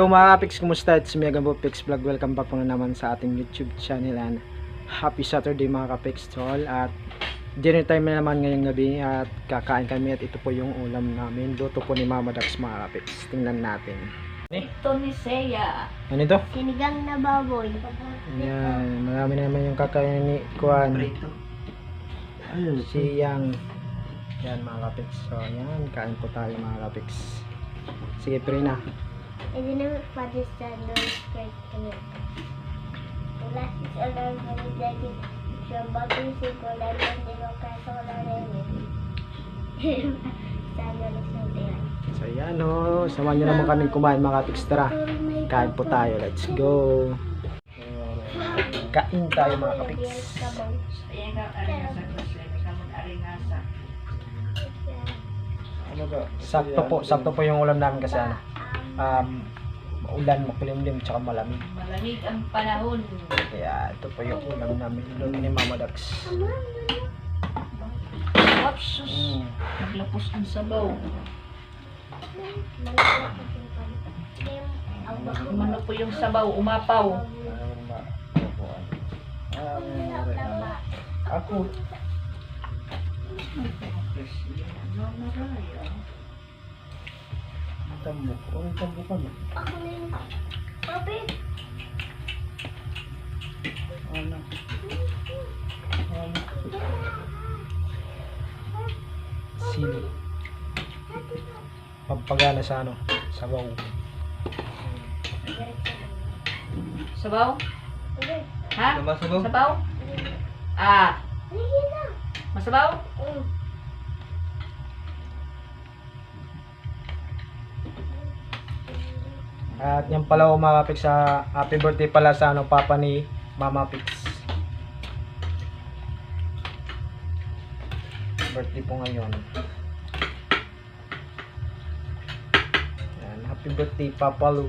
Hello mga kapiks, kumusta? It's me again po, Pix Vlog. Welcome back po na naman sa ating YouTube channel and happy Saturday mga kapiks to all. At dinner time na naman ngayong gabi at kakain kami at ito po yung ulam namin. Luto po ni Mama Dax mga kapiks. Tingnan natin. Ito ni Seya. Ano ito? Sinigang na baboy. Ayan, marami na naman yung kakain ni Kuan. Si Yang. Yan mga kapiks. So yan, kain po tayo mga kapiks. Sige, pre na. Naman pati sa doon straight kami. Wala si Solar Manizagin. Siya bago si Kulan ng Dinokasa wala rin eh. Sana nagsabihan. So yan o, samahan nyo naman kami kumain mga. Tara, kain po tayo. Let's go. Kain tayo mga kapiks. Siya. Sakto po, sakto po yung ulam namin kasi ano. Um, ulan, makulimlim, tsaka malamig. Malamig ang panahon. Kaya ito po yung ulam namin. Luto ni Mama Dax. Wapsus. Naglapos ang sabaw. Umano po yung sabaw, umapaw. Ako. Ang tambok. Ang tambok ka na. Ako na yung Papi! Ano? Ano? Sili. Pampagana sa ano? Sabaw. Sabaw? Ha? Sabaw? Sabaw? Ah, masabaw? Mm. At yan pala o mga Pix sa happy birthday pala sa ano papa ni Mama Pix. Birthday po ngayon. Yan, happy birthday Papa Lu.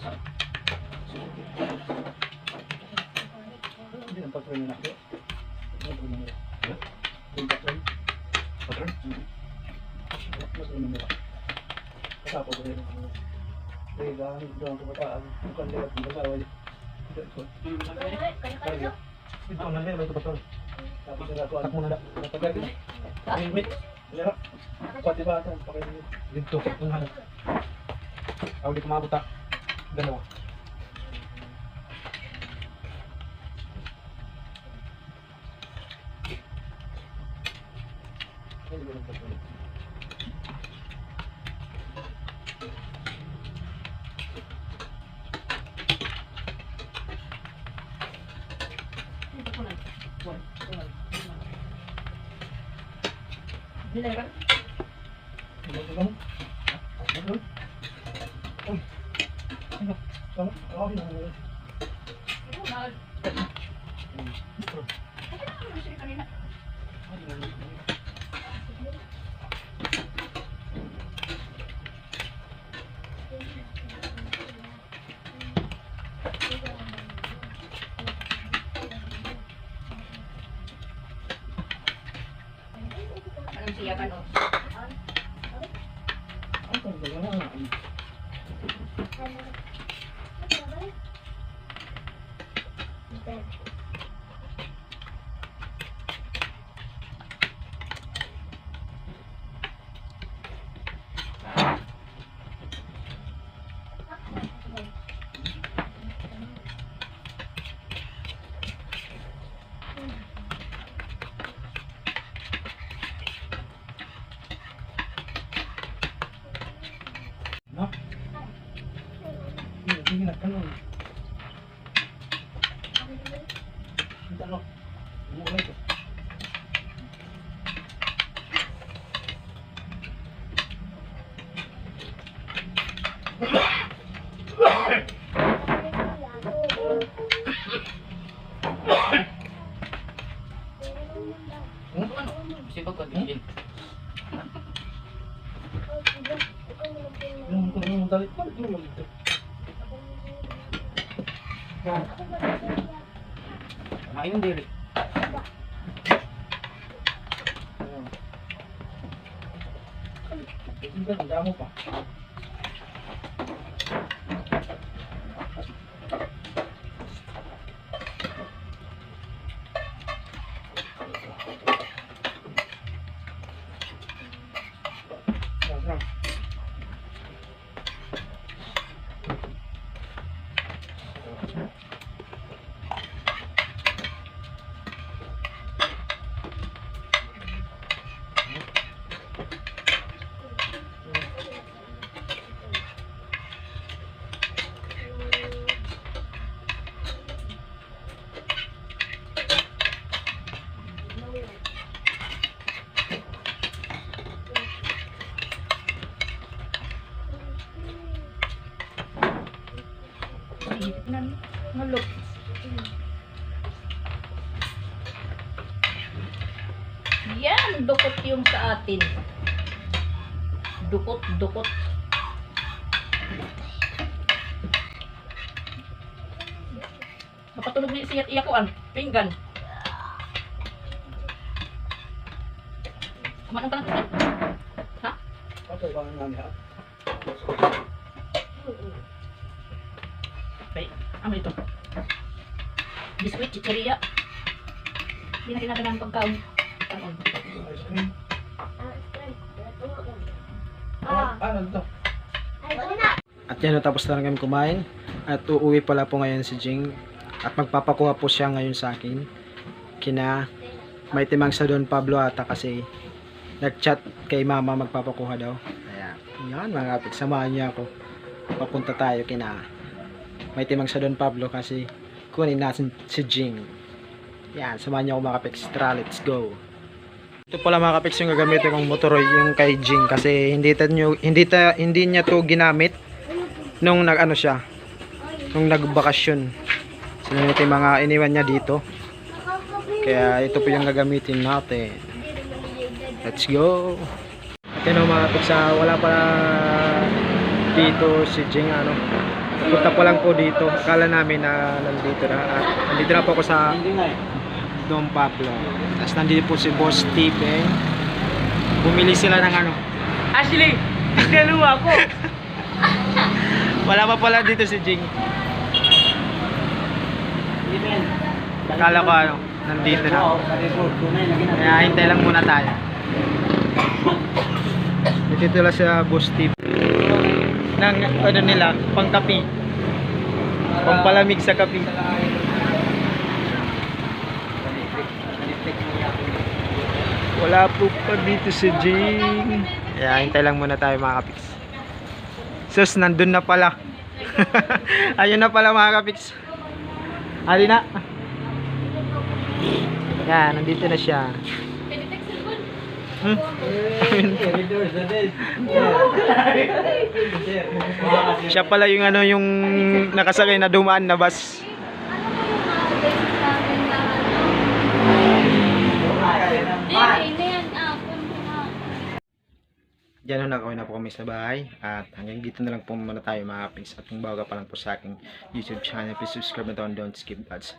Ulit ang pala. Walang taba po ano mga Pix ako. Tak muna na. Dito, yung ano. Ako di kumabot ah. Dalawa. Bilang ka? Anong siya ka no? Ano? Ano? Ano ito? Sipag Kain yung diri. Ang damo pa. Nan, ngalok. Yan, dukot yung sa atin. Dukot, dukot. Napatulog niya siya iya ko an, pinggan. Kumanong ka lang. Ha? Okay, baka nga Ay, ano ito? Biskuit, chicheria. Hindi na kinakain ng pagkaon. Kaon. Ice cream. Ah, Ano ito? ay, na. At yan, natapos na lang kami kumain. At uuwi pala po ngayon si Jing. At magpapakuha po siya ngayon sa akin. Kina may timang sa Don Pablo ata kasi nagchat kay mama magpapakuha daw. Kaya, yan mga kapit, samahan niya ako. Papunta tayo kina may timang sa Don Pablo kasi kunin natin si Jing. Yan, samahan niya ako mga kapit. Tara, let's go. Ito pala mga kapit yung gagamitin kong motor yung kay Jing kasi hindi ta nyo, hindi ta hindi niya to ginamit nung nag ano siya nung nagbakasyon ito yung mga iniwan niya dito kaya ito po yung gagamitin natin let's go at yun mga kapitsa wala pa dito si Jing ano punta pa lang po dito akala namin na nandito na at nandito na po ako sa Don Pablo tapos nandito po si Boss Steven bumili sila ng ano Ashley, dalawa ko. Wala pa pala dito si Jing. Akala ko ano, nandito na. Kaya hintay lang muna tayo. Dito lang sa Boss Tip. Nang ano nila, pangkapi. Pampalamig sa kapi. Wala po pa dito si Jing. Kaya hintay lang muna tayo mga kapiks. Sus, nandun na pala. Ayun na pala mga kapiks. Ali na. Yan, nandito na siya. Hmm? siya pala yung ano yung nakasakay na dumaan na bus. Diyan na nakawin na po kami sa bahay at hanggang dito na lang po muna tayo mga kapiks at kung bago pa lang po sa aking YouTube channel please subscribe na and don't skip ads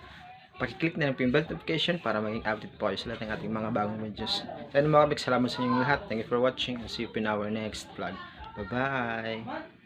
pakiclick na lang po yung bell notification para maging update po kayo sa lahat ng ating mga bagong videos. And mga kapiks salamat sa inyong lahat. Thank you for watching. And see you in our next vlog. Bye bye